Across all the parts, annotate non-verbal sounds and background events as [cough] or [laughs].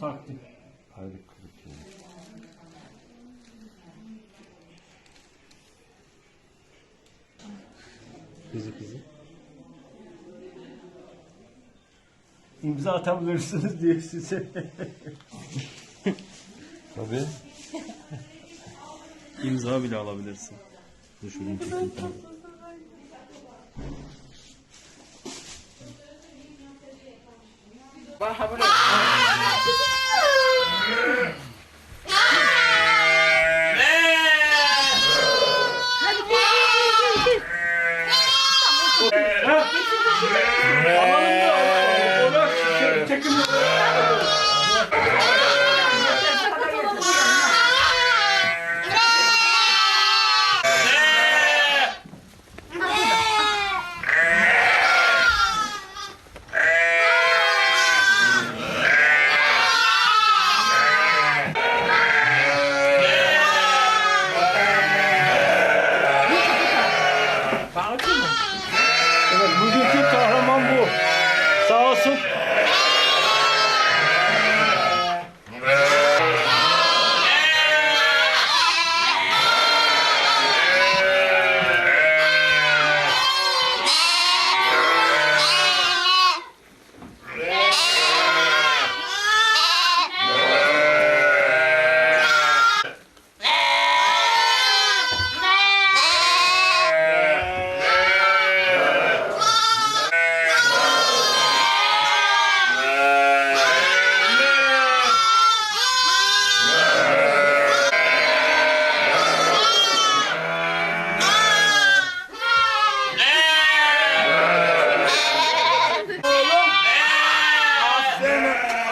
Farklı. Ayrı kırık yani. Kızı kızı. İmza atabilirsiniz diye size. Tabii. İmza bile alabilirsin. Dur şuradan çekeyim.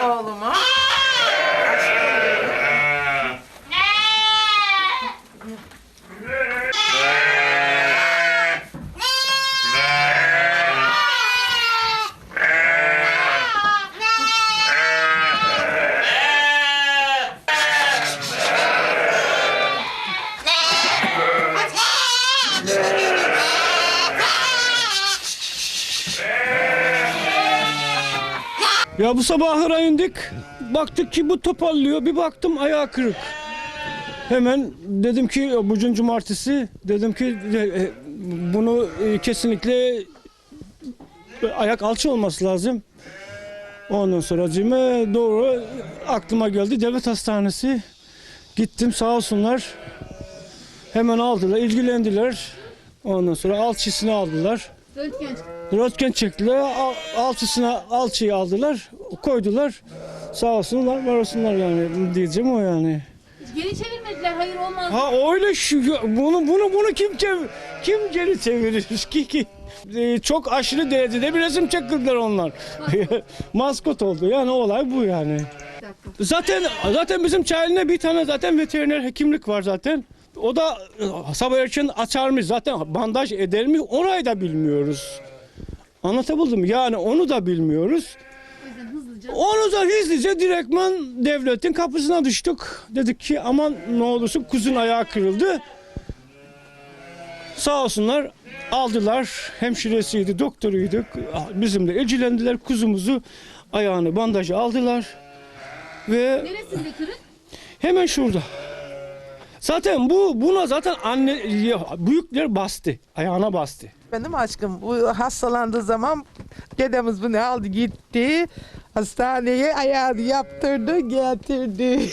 Oğluma. Ya bu sabah ahıra indik. Baktık ki bu toparlıyor. Bir baktım ayağı kırık. Hemen dedim ki bugün cumartesi dedim ki e, bunu e, kesinlikle ayak alçı olması lazım. Ondan sonra cime doğru aklıma geldi devlet hastanesi. Gittim sağ olsunlar. Hemen aldılar, ilgilendiler. Ondan sonra alçısını aldılar. Röntgen. Röntgen çektiler, al- alçısına alçıyı aldılar, koydular. Sağ olsunlar, var olsunlar yani diyeceğim o yani. Geri çevirmediler. Hayır olmaz. Ha öyle şu bunu bunu bunu kim çev kim geri çevirir [laughs] ki ki Ee, çok aşırı derecede bir resim çektirdiler onlar. [laughs] Maskot oldu yani olay bu yani. Zaten zaten bizim çayelinde bir tane zaten veteriner hekimlik var zaten. O da e, sabah erken açar mı zaten bandaj eder mi orayı da bilmiyoruz. Anlatabildim mi? Yani onu da bilmiyoruz. Onu da hızlıca direktman devletin kapısına düştük. Dedik ki aman ne olursun kuzun ayağı kırıldı. Sağ olsunlar aldılar. Hemşiresiydi, doktoruydu. Bizimle ilgilendiler. Kuzumuzu ayağını bandajı aldılar. Ve Neresinde kırık? hemen şurada. Zaten bu buna zaten anne büyükler bastı. Ayağına bastı. Benim aşkım bu hastalandığı zaman dedemiz bunu aldı gitti. Hastaneye ayağını yaptırdı getirdi.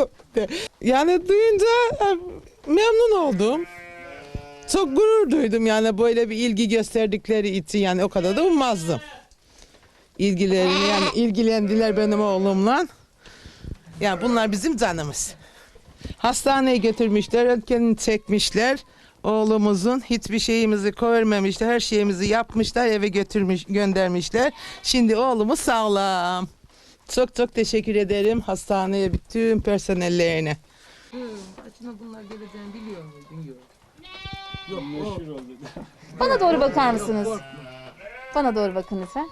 [laughs] yani duyunca e, memnun oldum. Çok gurur duydum yani böyle bir ilgi gösterdikleri için yani o kadar da ummazdım. İlgilerini yani ilgilendiler benim oğlumla. Yani bunlar bizim canımız. Hastaneye götürmüşler, röntgenini çekmişler. Oğlumuzun hiçbir şeyimizi koymamışlar, her şeyimizi yapmışlar, eve götürmüş, göndermişler. Şimdi oğlumuz sağlam. Çok çok teşekkür ederim hastaneye bütün personellerine. Açına bunlar geleceğini biliyor muydun? Yok. Yok. Bana doğru bakar mısınız? Bana doğru bakın lütfen.